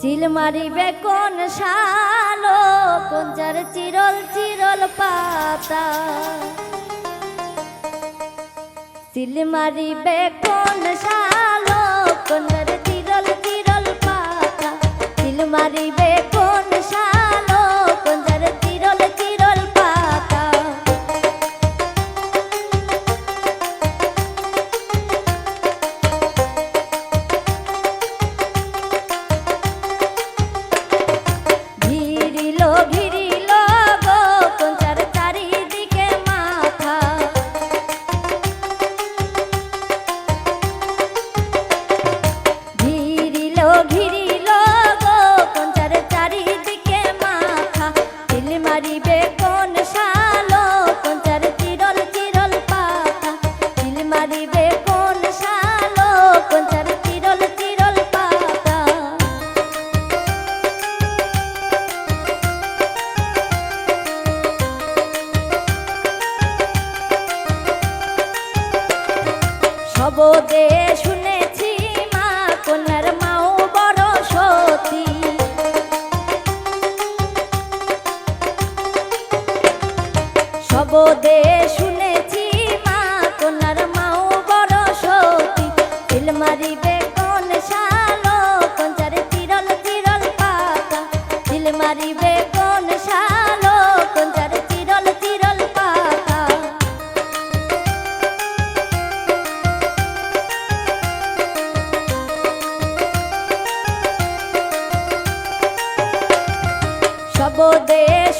চিল মারিবে কোন শালো কোন যার চিরল চিরল পাতা? চিল মারিবে কোন শালো কোন ছিল খবরে শুনেছি, মা কন্যার মাও বড় সতী। সবদে শুনেছি, মা কন্যার মাও বড় সতী। ফিল মারিবে উপদেশ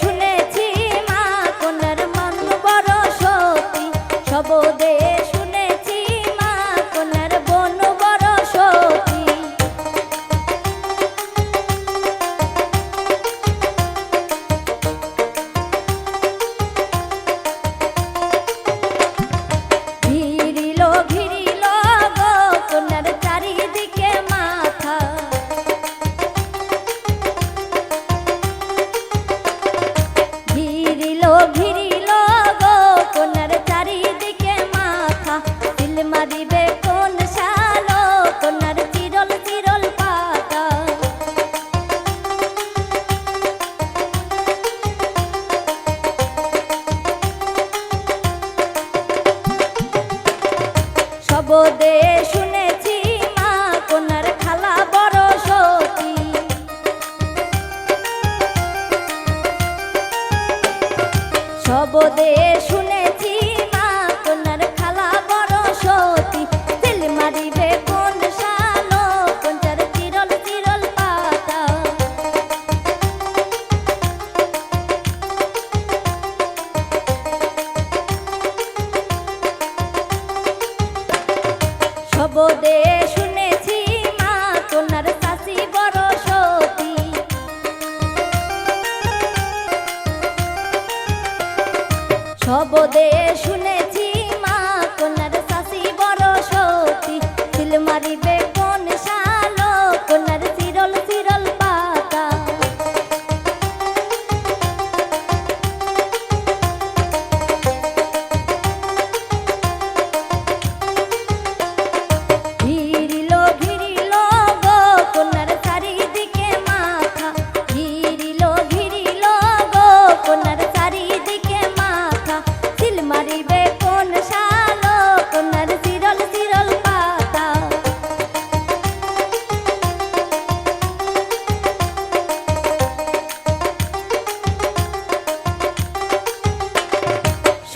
বোদে শুনেছি মা বড় সতী। শুনেছি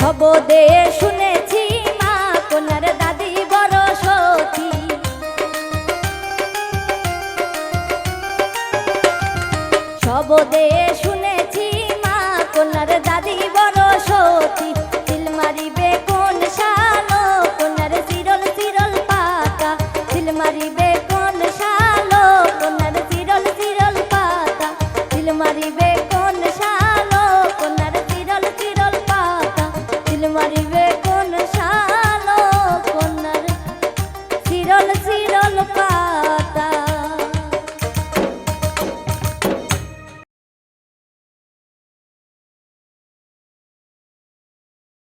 খবদে শুনেছি মা কোনার দাদি বড় সতী খবদে শুনেছি মা কোনার দাদি বড় সতী